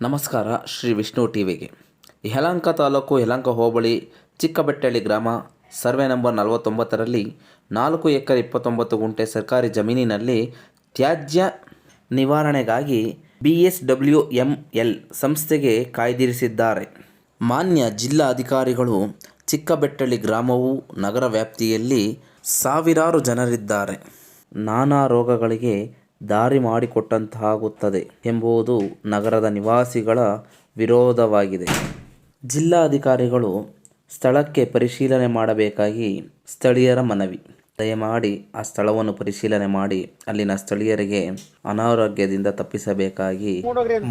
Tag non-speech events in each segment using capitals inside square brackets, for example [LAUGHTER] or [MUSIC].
ನಮಸ್ಕಾರ, ಶ್ರೀ ವಿಷ್ಣು ಟಿ ವಿಗೆ ಯಲಹಂಕ ತಾಲೂಕು ಯಲಹಂಕ ಹೋಬಳಿ, ಚಿಕ್ಕಬೆಟ್ಟಳ್ಳಿ ಗ್ರಾಮ, ಸರ್ವೆ ನಂಬರ್ ನಲವತ್ತೊಂಬತ್ತರಲ್ಲಿ ನಾಲ್ಕು ಎಕರೆ ಇಪ್ಪತ್ತೊಂಬತ್ತು ಗುಂಟೆ ಸರ್ಕಾರಿ ಜಮೀನಿನಲ್ಲಿ ತ್ಯಾಜ್ಯ ನಿವಾರಣೆಗಾಗಿ B S W M L ಸಂಸ್ಥೆಗೆ ಕಾಯ್ದಿರಿಸಿದ್ದಾರೆ. ಮಾನ್ಯ ಜಿಲ್ಲಾ ಅಧಿಕಾರಿಗಳು ಚಿಕ್ಕಬೆಟ್ಟಳ್ಳಿ ಗ್ರಾಮವು ನಗರ ವ್ಯಾಪ್ತಿಯಲ್ಲಿ ಸಾವಿರಾರು ಜನರಿದ್ದಾರೆ. ನಾನಾ ರೋಗಗಳಿಗೆ ದಾರಿ ಮಾಡಿಕೊಟ್ಟಂತಾಗುತ್ತದೆ ಎಂಬುದು ನಗರದ ನಿವಾಸಿಗಳ ವಿರೋಧವಾಗಿದೆ. ಜಿಲ್ಲಾಧಿಕಾರಿಗಳು ಸ್ಥಳಕ್ಕೆ ಪರಿಶೀಲನೆ ಮಾಡಬೇಕಾಗಿ ಸ್ಥಳೀಯರ ಮನವಿ. ದಯಮಾಡಿ ಆ ಸ್ಥಳವನ್ನು ಪರಿಶೀಲನೆ ಮಾಡಿ ಅಲ್ಲಿನ ಸ್ಥಳೀಯರಿಗೆ ಅನಾರೋಗ್ಯದಿಂದ ತಪ್ಪಿಸಬೇಕಾಗಿ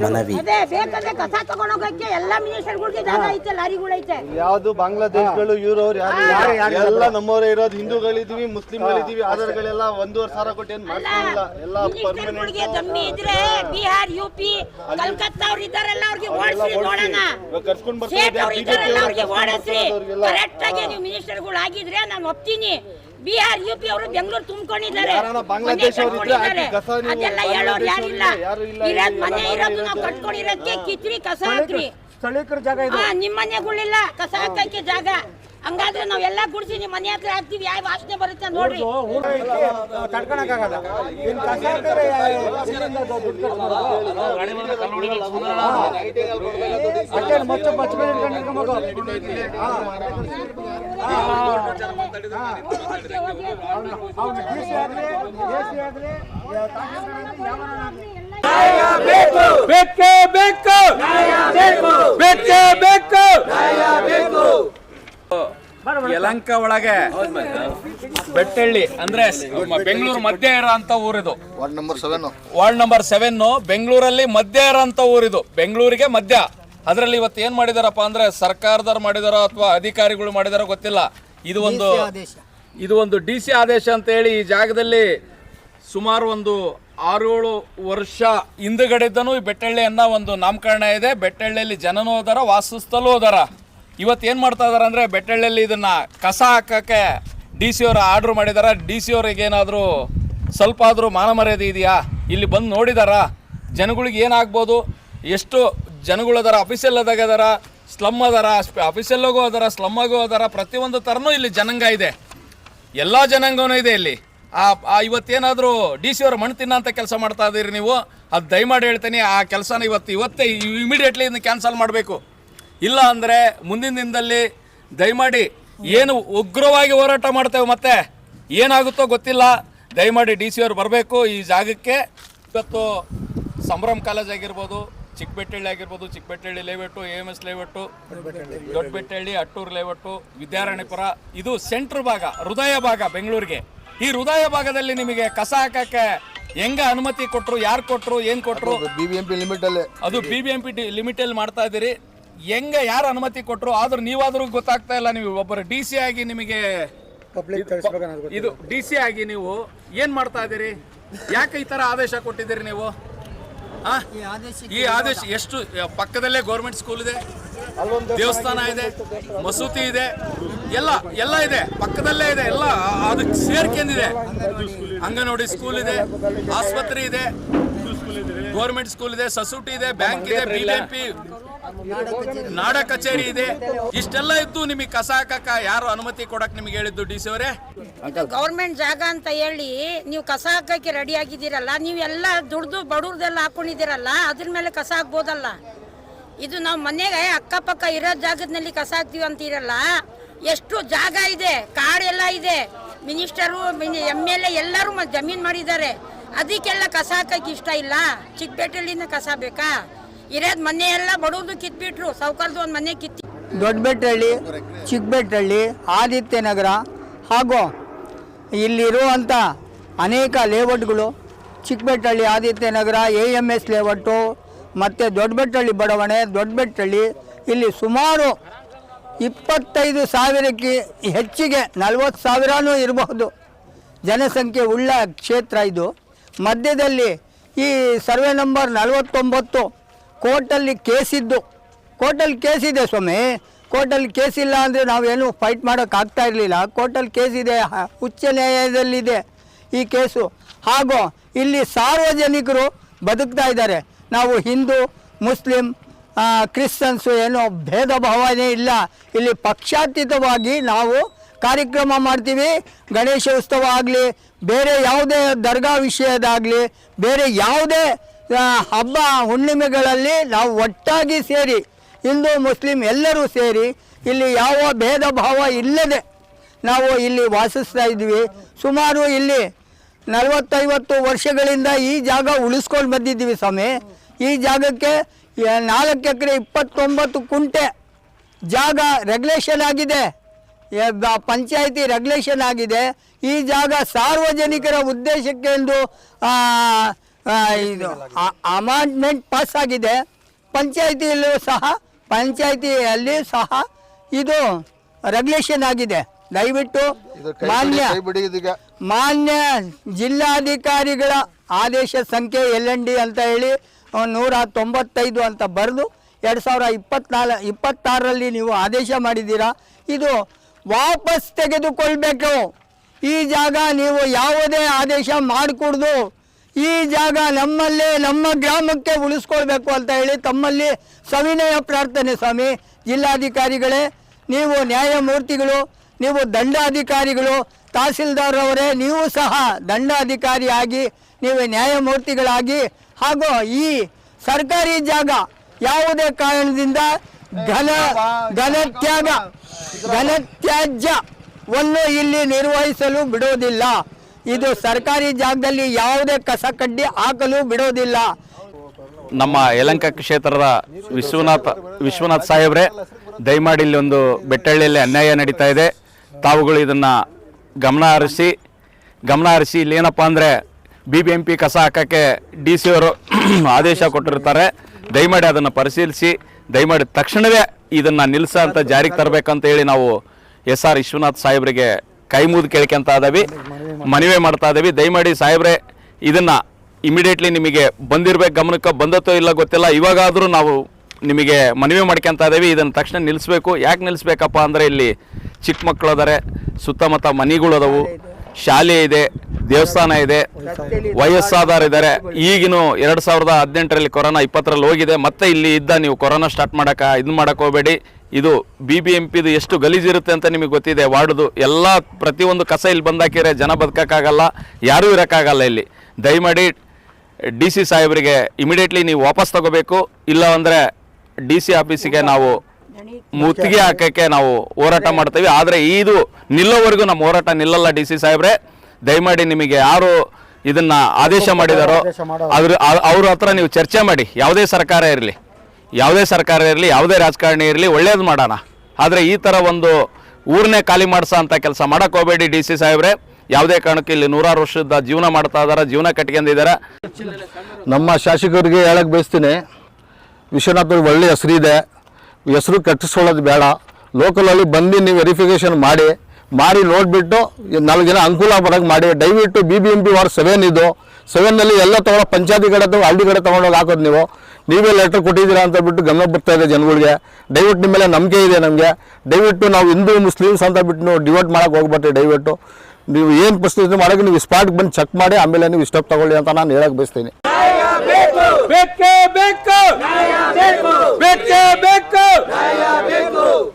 ಮನವಿ. ಅದೇ ಬೇಕಾದ್ರೆ ಕಸ ತಗೊಂಡೋಗಕ್ಕೆ ಎಲ್ಲಾ ಮಿನಿಸ್ಟರ್ಗಳಿಗೆ ಜಾಗ ಐತೆ ಲಾರಿಗಳೈತೆ ಯಾವ್ದು ಬಾಂಗ್ಲಾದೇಶಗಳು ಇವ್ರವ್ರು ಯಾರು ಎಲ್ಲ ನಮ್ಮವರೇ ಇರೋದು ಹಿಂದೂಗಳಿದೀವಿ ಮುಸ್ಲಿಂಗಳಿದೀವಿ ಆಧಾರ್ಗಳೆಲ್ಲ ಒಂದೂವರೆ ಸಾವಿರ ಕೊಟ್ಟು ಏನ್ ಮಾಡ್ತಿಲ್ಲ ಎಲ್ಲ ಕರ್ಸ್ಕೊಂಡ್ ಕರೆಕ್ಟ್ ಆಗಿ ನೀವು ಮಿನಿಸ್ಟರ್ಗಳು ಆಗಿದ್ರೆ ನಾನು ಒಪ್ತೀನಿ. ಬಿಹಾರ್ ಯು ಪಿ ಅವರು ಬೆಂಗಳೂರು ತುಂಬಿಕೊಂಡಿದ್ದಾರೆ. ಅದೆಲ್ಲ ಹೇಳೋರು ಯಾರಿಲ್ಲ. ಯಾರು ಇಲ್ಲ, ಇರೋದ್ ಮನೆ ಇರೋದು ನಾವು. ಕಟ್ಕೊಂಡಿರೋದಕ್ಕೆ ಕಿತ್ರಿ ಕಸ ಹಾಕ್ರಿ. ಸ್ಥಳೀಕರ ಜಾಗ ಇದು. ಹಾ ನಿಮ್ ಮನೆಗಳಿಲ್ಲ. ಕಸ ಹಾಕಕ್ಕೆ ಜಾಗ. ಹಂಗಾದ್ರೆ ನಾವ್ ಎಲ್ಲಾ ಗುಡಿಸಿ ನಿಮ್ ಮನೆ ಹತ್ರ ಹಾಕ್ತಿವಿ. ಯಾವ ವಾಸನೆ ಬರುತ್ತೆ ನೋಡ್ರಿ. ಅಷ್ಟೇ ಮತ್ತೆ ಯಾವನಾಗ್ಲಿ. ಬೇಕೇ. ಬೇಕು. ಬೇಕೇ. ಬೇಕು. ಯಲಂಕ ಒಳಗೆ. ಬೆಟ್ಟಳ್ಳಿ ಅಂದ್ರೆ ಬೆಂಗಳೂರು ಮಧ್ಯ ಇರೋಂತ ಊರಿದು. Ward number seven ward number seven ಬೆಂಗಳೂರಲ್ಲಿ ಮಧ್ಯ ಇರೋಂತ ಊರಿದು. ಬೆಂಗಳೂರಿಗೆ ಮಧ್ಯ. ಅದರಲ್ಲಿ ಇವತ್ತು ಏನ್ ಮಾಡಿದಾರಪ್ಪ ಅಂದ್ರೆ ಸರ್ಕಾರದವ್ರು ಮಾಡಿದಾರೋ ಅಥವಾ ಅಧಿಕಾರಿಗಳು ಮಾಡಿದಾರೋ ಗೊತ್ತಿಲ್ಲ. ಇದು ಒಂದು ಇದು ಒಂದು ಡಿ ಸಿ ಆದೇಶ ಅಂತ ಹೇಳಿ ಈ ಜಾಗದಲ್ಲಿ ಸುಮಾರು ಒಂದು ಆರೇಳು ವರ್ಷ ಹಿಂದುಗಡೆದ್ದನು ಈ ಬೆಟ್ಟಳ್ಳಿಯನ್ನ ಒಂದು ನಾಮಕರಣ ಇದೆ. ಬೆಟ್ಟಳ್ಳಿಯಲ್ಲಿ ಜನನೂ ಹೋದಾರ ವಾಸಿಸ್ತಲೂ ಹೋದಾರ ಇವತ್ತು ಏನು ಮಾಡ್ತಾ ಇದಾರೆ ಅಂದರೆ ಬೆಟ್ಟಳ್ಳಿಯಲ್ಲಿ ಇದನ್ನ ಕಸ ಹಾಕಕ್ಕೆ ಡಿ ಸಿ ಅವರು ಆರ್ಡ್ರ್ ಮಾಡಿದಾರ. ಡಿ ಸಿ ಅವ್ರಿಗೇನಾದರೂ ಸ್ವಲ್ಪ ಆದರೂ ಮಾನಮರ್ಯಾದೆ ಇದೆಯಾ? ಇಲ್ಲಿ ಬಂದು ನೋಡಿದಾರ? ಜನಗಳಿಗೆ ಏನಾಗ್ಬೋದು ಎಷ್ಟು ಜನಗಳು ಅದಾರ? ಅಫೀಸಿಯಲ್ ಅದಾಗ ಅದಾರ? ಸ್ಲಮ್ ಅದಾರ? ಅಫಿಷಿಯಲ್ಲಾಗೂ ಅದಾರ ಸ್ಲಮ್ಮಾಗೂ ಅದಾರ. ಪ್ರತಿಯೊಂದು ಥರನೂ ಇಲ್ಲಿ ಜನಾಂಗ ಇದೆ. ಎಲ್ಲ ಜನಾಂಗವೂ ಇದೆ ಇಲ್ಲಿ. ಆ ಇವತ್ತೇನಾದರೂ ಡಿ ಸಿ ಅವರು ಮಣ್ಣು ಅಂತ ಕೆಲಸ ಮಾಡ್ತಾ ಇದ್ದೀರಿ ನೀವು? ಅದು ದಯಮಾಡಿ ಹೇಳ್ತೀನಿ, ಆ ಕೆಲಸನ ಇವತ್ತು ಇವತ್ತೇ ಇಮಿಡಿಯೇಟ್ಲಿ ಇದನ್ನ ಕ್ಯಾನ್ಸಲ್ ಮಾಡಬೇಕು. ಇಲ್ಲ ಅಂದರೆ ಮುಂದಿನ ದಿನದಲ್ಲಿ ದಯಮಾಡಿ ಏನು ಉಗ್ರವಾಗಿ ಹೋರಾಟ ಮಾಡ್ತೇವೆ ಮತ್ತೆ ಏನಾಗುತ್ತೋ ಗೊತ್ತಿಲ್ಲ. ದಯಮಾಡಿ ಡಿ ಸಿ ಅವರು ಬರಬೇಕು ಈ ಜಾಗಕ್ಕೆ. ಇವತ್ತು ಸಂಭ್ರಮ್ ಕಾಲೇಜ್ ಆಗಿರ್ಬೋದು ಚಿಕ್ಕಬೆಟ್ಟಳ್ಳಿ ಆಗಿರ್ಬೋದು Chikkabettahalli layout A M S layout Doddabettahalli Attur layout Vidyaranyapura ಇದು ಸೆಂಟ್ರ್ ಭಾಗ ಹೃದಯ ಭಾಗ ಬೆಂಗಳೂರಿಗೆ. ಈ ಹೃದಯ ಭಾಗದಲ್ಲಿ ನಿಮಗೆ ಕಸ ಹಾಕಕ್ಕೆ ಹೆಂಗ ಅನುಮತಿ ಕೊಟ್ಟರು ಯಾರು ಕೊಟ್ಟರು ಏನು ಕೊಟ್ಟರು ಬಿ ಬಿ ಎಂ ಲಿಮಿಟ್ ಅಲ್ಲಿ. ಅದು B B M P limit ಅಲ್ಲಿ ಮಾಡ್ತಾ ಇದ್ದೀರಿ. ಹೆಂಗ ಯಾರು ಅನುಮತಿ ಕೊಟ್ಟರು ಆದ್ರೂ ನೀವಾದರೂ ಗೊತ್ತಾಗ್ತಾ ಇಲ್ಲ ನೀವು. ಒಬ್ಬರು ಡಿ ಸಿ ಆಗಿ ನಿಮಗೆ ಪಬ್ಲಿಕ್ ಇದು ಡಿ ಸಿ ಆಗಿ ನೀವು ಏನು ಮಾಡ್ತಾ ಇದ್ದೀರಿ? ಯಾಕೆ ಈ ತರ ಆದೇಶ ಕೊಟ್ಟಿದ್ದೀರಿ ನೀವು? ಆ? ಈ ಆದೇಶ ಎಷ್ಟು ಪಕ್ಕದಲ್ಲೇ ಗೌರ್ಮೆಂಟ್ ಸ್ಕೂಲ್ ಇದೆ ದೇವಸ್ಥಾನ ಇದೆ ಮಸೂತಿ ಇದೆ ಎಲ್ಲ ಎಲ್ಲ ಇದೆ ಪಕ್ಕದಲ್ಲೇ ಇದೆ ಎಲ್ಲ ಅದಕ್ಕೆ ಸೇರ್ಕೊಂಡಿದೆ. ಅಂಗನವಾಡಿ ಸ್ಕೂಲ್ ಇದೆ ಆಸ್ಪತ್ರೆ ಇದೆ ಗೌರ್ಮೆಂಟ್ ಸ್ಕೂಲ್ ಇದೆ ಸಸೂಟಿ ಇದೆ ಬ್ಯಾಂಕ್ ಇದೆ ಬಿಜೆಪಿ ನಾಡ ಕಚೇರಿ. ಇದೆ. ಇಷ್ಟೆಲ್ಲ ಇದ್ದು ನಿಮಗೆ ಕಸ ಹಾಕಕ್ಕ ಯಾರು ಅನುಮತಿ ಕೊಡಕ್ ನಿಮ್ಗೆ ಹೇಳಿದ್ದು ಡಿ ಸಿ ಅವರೇ? ಇದು ಗೌರ್ಮೆಂಟ್ ಜಾಗ ಅಂತ ಹೇಳಿ ನೀವು ಕಸ ಹಾಕಕ್ಕೆ ರೆಡಿ ಆಗಿದ್ದೀರಲ್ಲ ನೀವು ಎಲ್ಲ ದುಡ್ದು ಬಡವ್ರದೆಲ್ಲ ಹಾಕೊಂಡಿದ್ದೀರಲ್ಲ ಅದ್ರ ಮೇಲೆ ಕಸ ಹಾಕ್ಬೋದಲ್ಲ? ಇದು ನಾವು ಮನೆಗೆ ಅಕ್ಕಪಕ್ಕ ಇರೋ ಜಾಗದಲ್ಲಿ ಕಸ ಹಾಕ್ತೀವಿ ಅಂತೀರಲ್ಲ ಎಷ್ಟು ಜಾಗ ಇದೆ ಕಾಡೆಲ್ಲ ಇದೆ. ಮಿನಿಸ್ಟರು ಎಂ ಎಲ್ ಎ ಎಲ್ಲರೂ ಜಮೀನು ಜಮೀನ್ ಮಾಡಿದ್ದಾರೆ. ಅದಕ್ಕೆಲ್ಲ ಕಸ ಹಾಕಕ್ಕೆ ಇಷ್ಟ ಇಲ್ಲ? ಚಿಕ್ಕಪೇಟೆಯಲ್ಲಿನ ಕಸ ಬೇಕಾ? ಇರೋದ್ ಮನೆ ಎಲ್ಲ ಬಡವ್ರದ್ದು ಕಿತ್ಬಿಟ್ರು, ಸೌಕರ್ದು ಒಂದು ಮನೆ ಕಿತ್ತಿ. ದೊಡ್ಡಬೆಟ್ಟಹಳ್ಳಿ ಚಿಕ್ಕಬೆಟ್ಟಹಳ್ಳಿ ಆದಿತ್ಯನಗರ, ಹಾಗೂ ಇಲ್ಲಿರುವಂಥ ಅನೇಕ ಲೇಔಟ್ಗಳು Chikkabettahalli Adityanagar, A M S layout, ಮತ್ತು ದೊಡ್ಡಬೆಟ್ಟಹಳ್ಳಿ ಬಡಾವಣೆ ದೊಡ್ಡಬೆಟ್ಟಹಳ್ಳಿ ಇಲ್ಲಿ ಸುಮಾರು ಇಪ್ಪತ್ತೈದು ಸಾವಿರಕ್ಕೆ ಹೆಚ್ಚಿಗೆ, ನಲವತ್ತು ಸಾವಿರನೂ ಇರಬಹುದು ಜನಸಂಖ್ಯೆ ಉಳ್ಳ ಕ್ಷೇತ್ರ ಇದು. ಮಧ್ಯದಲ್ಲಿ ಈ ಸರ್ವೆ ನಂಬರ್ ನಲವತ್ತೊಂಬತ್ತು. ಕೋರ್ಟಲ್ಲಿ ಕೇಸಿದ್ದು. ಕೋರ್ಟಲ್ಲಿ ಕೇಸಿದೆ ಸ್ವಾಮಿ. ಕೋರ್ಟಲ್ಲಿ ಇಲ್ಲ ಅಂದರೆ ನಾವೇನು ಫೈಟ್ ಮಾಡೋಕ್ಕಾಗ್ತಾ ಇರಲಿಲ್ಲ. ಕೋರ್ಟಲ್ಲಿ ಕೇಸಿದೆ ಉಚ್ಚ ನ್ಯಾಯಾಲಯದಲ್ಲಿದೆ ಈ ಕೇಸು. ಹಾಗೂ ಇಲ್ಲಿ ಸಾರ್ವಜನಿಕರು ಬದುಕ್ತಾ ಇದ್ದಾರೆ. ನಾವು ಹಿಂದೂ, ಮುಸ್ಲಿಂ ಕ್ರಿಶ್ಚನ್ಸು ಏನು ಭೇದ ಭಾವನೆ ಇಲ್ಲ. ಇಲ್ಲಿ ಪಕ್ಷಾತೀತವಾಗಿ ನಾವು ಕಾರ್ಯಕ್ರಮ ಮಾಡ್ತೀವಿ. ಗಣೇಶ ಉತ್ಸವ ಆಗಲಿ, ಬೇರೆ ಯಾವುದೇ ದರ್ಗಾ ವಿಷಯದಾಗಲಿ, ಬೇರೆ ಯಾವುದೇ ಹಬ್ಬ ಹುಣ್ಣಿಮೆಗಳಲ್ಲಿ ನಾವು ಒಟ್ಟಾಗಿ ಸೇರಿ, ಹಿಂದೂ, ಮುಸ್ಲಿಂ ಎಲ್ಲರೂ ಸೇರಿ ಇಲ್ಲಿ ಯಾವ ಭೇದ ಭಾವ ಇಲ್ಲದೆ ನಾವು ಇಲ್ಲಿ ವಾಸಿಸ್ತಾ ಇದ್ವಿ. ಸುಮಾರು ಇಲ್ಲಿ ನಲವತ್ತೈವತ್ತು ವರ್ಷಗಳಿಂದ ಈ ಜಾಗ ಉಳಿಸ್ಕೊಂಡು ಬಂದಿದ್ದೀವಿ ಸ್ವಾಮಿ. ಈ ಜಾಗಕ್ಕೆ ನಾಲ್ಕು ಎಕರೆ ಇಪ್ಪತ್ತೊಂಬತ್ತು ಕುಂಟೆ ಜಾಗ ರೆಗ್ಯುಲೇಷನ್ ಆಗಿದೆ. ಪಂಚಾಯಿತಿ ರೆಗ್ಯುಲೇಷನ್ ಆಗಿದೆ. ಈ ಜಾಗ ಸಾರ್ವಜನಿಕರ ಉದ್ದೇಶಕ್ಕೆ ಎಂದು ಇದು ಅಮಾಂಡ್ಮೆಂಟ್ ಪಾಸ್ ಆಗಿದೆ. ಪಂಚಾಯಿತಿಯಲ್ಲೂ ಸಹ ಪಂಚಾಯತಿಯಲ್ಲಿ ಸಹ ಇದು ರೆಗ್ಯುಲೇಷನ್ ಆಗಿದೆ. ದಯವಿಟ್ಟು ಮಾನ್ಯ ಮಾನ್ಯ ಜಿಲ್ಲಾಧಿಕಾರಿಗಳ ಆದೇಶ ಸಂಖ್ಯೆ ಎಲ್ ಎನ್ ಡಿ ಅಂತ ಹೇಳಿ ನೂರ ತೊಂಬತ್ತೈದು ಅಂತ ಬರೆದು ಎರಡು ಸಾವಿರ ಇಪ್ಪತ್ನಾಲ್ ಇಪ್ಪತ್ತಾರರಲ್ಲಿ ನೀವು ಆದೇಶ ಮಾಡಿದ್ದೀರಾ? ಇದು ವಾಪಸ್ ತೆಗೆದುಕೊಳ್ಬೇಕು. ಈ ಜಾಗ ನೀವು ಯಾವುದೇ ಆದೇಶ ಮಾಡಿಕೊಡ್ದು. ಈ ಜಾಗ ನಮ್ಮಲ್ಲಿ, ನಮ್ಮ ಗ್ರಾಮಕ್ಕೆ ಉಳಿಸ್ಕೊಳ್ಬೇಕು ಅಂತ ಹೇಳಿ ತಮ್ಮಲ್ಲಿ ಸವಿನಯ ಪ್ರಾರ್ಥನೆ ಸ್ವಾಮಿ, ಜಿಲ್ಲಾಧಿಕಾರಿಗಳೇ, ನೀವು ನ್ಯಾಯಮೂರ್ತಿಗಳು, ನೀವು ದಂಡಾಧಿಕಾರಿಗಳು ತಹಸೀಲ್ದಾರ್ ಅವರೇ ನೀವು ಸಹ ದಂಡಾಧಿಕಾರಿಯಾಗಿ ನೀವು ನ್ಯಾಯಮೂರ್ತಿಗಳಾಗಿ, ಹಾಗೂ ಈ ಸರ್ಕಾರಿ ಜಾಗ ಯಾವುದೇ ಕಾರಣದಿಂದ ಘನ, ಘನತ್ಯಾಗ, ಘನತ್ಯಾಜ್ಯವನ್ನು ಇಲ್ಲಿ ನಿರ್ವಹಿಸಲು ಬಿಡೋದಿಲ್ಲ ಇದು ಸರ್ಕಾರಿ ಜಾಗದಲ್ಲಿ ಯಾವುದೇ ಕಸ ಕಡ್ಡಿ ಹಾಕಲು ಬಿಡೋದಿಲ್ಲ. ನಮ್ಮ ಯಲಂಕ ಕ್ಷೇತ್ರದ ವಿಶ್ವನಾಥ ವಿಶ್ವನಾಥ್ ಸಾಹೇಬ್ರೆ, ದಯಮಾಡಿ ಇಲ್ಲಿ ಒಂದು ಬೆಟ್ಟಳ್ಳಿಯಲ್ಲಿ ಅನ್ಯಾಯ ನಡೀತಾ ಇದೆ. ತಾವುಗಳು ಇದನ್ನು ಗಮನ ಹರಿಸಿ ಗಮನ ಹರಿಸಿ ಇಲ್ಲಿ ಏನಪ್ಪ ಅಂದರೆ ಬಿ ಬಿ ಎಂ ಪಿ ಕಸ ಹಾಕೋಕ್ಕೆ ಡಿ ಸಿ ಅವರು [CLEARS THROAT] ಆದೇಶ ಕೊಟ್ಟಿರ್ತಾರೆ. ದಯಮಾಡಿ ಅದನ್ನು ಪರಿಶೀಲಿಸಿ, ದಯಮಾಡಿ ತಕ್ಷಣವೇ ಇದನ್ನು ನಿಲ್ಲಿಸ ಅಂತ ಜಾರಿಗೆ ತರಬೇಕಂತ ಹೇಳಿ ನಾವು ಎಸ್ ಆರ್ ವಿಶ್ವನಾಥ್ ಸಾಹೇಬ್ರಿಗೆ ಕೈ ಮುಗಿದು ಕೇಳ್ಕೊಂತ ಇದ್ದೀವಿ. ಮನವಿ ಮಾಡ್ತಾ ಇದ್ದೀವಿ ದಯಮಾಡಿ ಸಾಹೇಬ್ರೆ, ಇದನ್ನು ಇಮಿಡಿಯೇಟ್ಲಿ ನಿಮಗೆ ಬಂದಿರ್ಬೇಕು. ಗಮನಕ್ಕೆ ಬಂದತ್ತೋ ಇಲ್ಲ ಗೊತ್ತಿಲ್ಲ. ಇವಾಗಾದರೂ ನಾವು ನಿಮಗೆ ಮನವಿ ಮಾಡ್ಕೊಂತ ಇದ್ದೀವಿ ಇದನ್ನು ತಕ್ಷಣ ನಿಲ್ಲಿಸ್ಬೇಕು. ಯಾಕೆ ನಿಲ್ಲಿಸ್ಬೇಕಪ್ಪ ಅಂದರೆ ಇಲ್ಲಿ ಚಿಕ್ಕ ಮಕ್ಕಳು ಅದಾರೆ. ಸುತ್ತಮುತ್ತ ಮನೆಗಳು ಶಾಲೆ ಇದೆ, ದೇವಸ್ಥಾನ ಇದೆ, ವಯಸ್ಸಾದವರಿದ್ದಾರೆ. ಈಗಿನ ಎರಡು ಸಾವಿರದ ಹದಿನೆಂಟರಲ್ಲಿ ಕೊರೋನಾ ಇಪ್ಪತ್ತರಲ್ಲಿ ಹೋಗಿದೆ. ಮತ್ತೆ ಇಲ್ಲಿ ಇದ್ದ ನೀವು ಕೊರೋನಾ ಸ್ಟಾರ್ಟ್ ಮಾಡಕ, ಇದು ಮಾಡಕ್ಕೆ ಹೋಗಬೇಡಿ. ಇದು ಬಿ ಬಿ ಎಂ ಪಿದು ಎಷ್ಟು ಗಲೀಜಿರುತ್ತೆ ಅಂತ ನಿಮಗೆ ಗೊತ್ತಿದೆ. ವಾರ್ಡ್ದು ಎಲ್ಲ ಪ್ರತಿಯೊಂದು ಕಸ ಇಲ್ಲಿ ಬಂದಾಕಿದ್ರೆ ಜನ ಬದುಕೋಕ್ಕಾಗಲ್ಲ, ಯಾರೂ ಇರೋಕ್ಕಾಗಲ್ಲ ಇಲ್ಲಿ. ದಯಮಾಡಿ ಡಿ ಸಿ ಸಾಹೇಬರಿಗೆ ಇಮಿಡಿಯೇಟ್ಲಿ ನೀವು ವಾಪಸ್ ತಗೋಬೇಕು. ಇಲ್ಲ ಅಂದರೆ ಡಿ ಸಿ ಆಫೀಸಿಗೆ ನಾವು ಮುತ್ತಿಗೆ ಹಾಕಕ್ಕೆ ನಾವು ಹೋರಾಟ ಮಾಡ್ತೀವಿ. ಆದರೆ ಇದು ನಿಲ್ಲೋವರೆಗೂ ನಮ್ಮ ಹೋರಾಟ ನಿಲ್ಲಲ್ಲ ಡಿ ಸಿ ಸಾಹೇಬ್ರೆ. ದಯಮಾಡಿ ನಿಮಗೆ ಯಾರು ಇದನ್ನ ಆದೇಶ ಮಾಡಿದಾರೋ ಅದ್ರ ಅವ್ರ ಹತ್ರ ನೀವು ಚರ್ಚೆ ಮಾಡಿ. ಯಾವುದೇ ಸರ್ಕಾರ ಇರಲಿ ಯಾವುದೇ ಸರ್ಕಾರ ಇರಲಿ ಯಾವುದೇ ರಾಜಕಾರಣಿ ಇರಲಿ ಒಳ್ಳೇದು ಮಾಡೋಣ. ಆದರೆ ಈ ಥರ ಒಂದು ಊರನ್ನೇ ಖಾಲಿ ಮಾಡಿಸೋ ಅಂತ ಕೆಲಸ ಮಾಡಕ್ಕೆ ಹೋಗಬೇಡಿ ಡಿ ಸಿ ಸಾಹೇಬ್ರೆ. ಯಾವುದೇ ಕಾರಣಕ್ಕೆ ಇಲ್ಲಿ ನೂರಾರು ವರ್ಷದ ಜೀವನ ಮಾಡ್ತಾ ಇದಾರೆ ಜೀವನ ಕಟ್ಕೊಂಡಿದ್ದಾರೆ ನಮ್ಮ ಶಾಸಕರಿಗೆ ಹೇಳಕ್ಕೆ ಬಯಸ್ತೀನಿ. ವಿಶ್ವನಾಥ್ ಒಳ್ಳೆಯ ಒಳ್ಳೆ ಹೆಸರಿದೆ. ಹೆಸರು ಕಟ್ಟಿಸ್ಕೊಳ್ಳೋದು ಬೇಡ. ಲೋಕಲಲ್ಲಿ ಬಂದು ನೀವು ವೆರಿಫಿಕೇಷನ್ ಮಾಡಿ ಮಾಡಿ ನೋಡಿಬಿಟ್ಟು ನಾಲ್ಕು ಜನ ಅನುಕೂಲ ಬರೋಕ್ಕೆ ಮಾಡಿ. ದಯವಿಟ್ಟು B B M P ward seven ಇದು. ಸೆವೆನ್ನಲ್ಲಿ ಎಲ್ಲ ತೊಗೊಂಡು ಪಂಚಾಯತಿ ಕಡೆ ಅಥವಾ ಹಳ್ಳಿ ಕಡೆ ತೊಗೊಂಡೋಗಿ ಹಾಕೋದು ನೀವು. ನೀವೇ ಲೆಟರ್ ಕೊಟ್ಟಿದ್ದೀರಾ ಅಂತ ಬಿಟ್ಟು ಗಮನ ಬರ್ತಾ ಇದೆ ಜನಗಳಿಗೆ. ದಯವಿಟ್ಟು ನಿಮ್ಮ ಮೇಲೆ ನಂಬಿಕೆ ಇದೆ ನಮಗೆ. ದಯವಿಟ್ಟು ನಾವು ಹಿಂದೂ, ಮುಸ್ಲಿಮ್ಸ್ ಅಂತ ಬಿಟ್ಟು ನೀವು ಡಿವೈಡ್ ಮಾಡೋಕ್ಕೆ ಹೋಗ್ಬಿಟ್ಟೆ ದಯವಿಟ್ಟು. ನೀವು ಏನು ಪರಿಸ್ಥಿತಿ ಮಾಡೋಕ್ಕೆ ನೀವು ಸ್ಪಾಟ್ಗೆ ಬಂದು ಚೆಕ್ ಮಾಡಿ, ಆಮೇಲೆ ನೀವು ಸ್ಟೆಪ್ ತಗೊಳ್ಳಿ ಅಂತ ನಾನು ಹೇಳಕ್ಕೆ ಬಯಸ್ತೀನಿ. ಬೇಕೇ ಬೇಕು. ಬೇಕೇ. ಬೇಕು.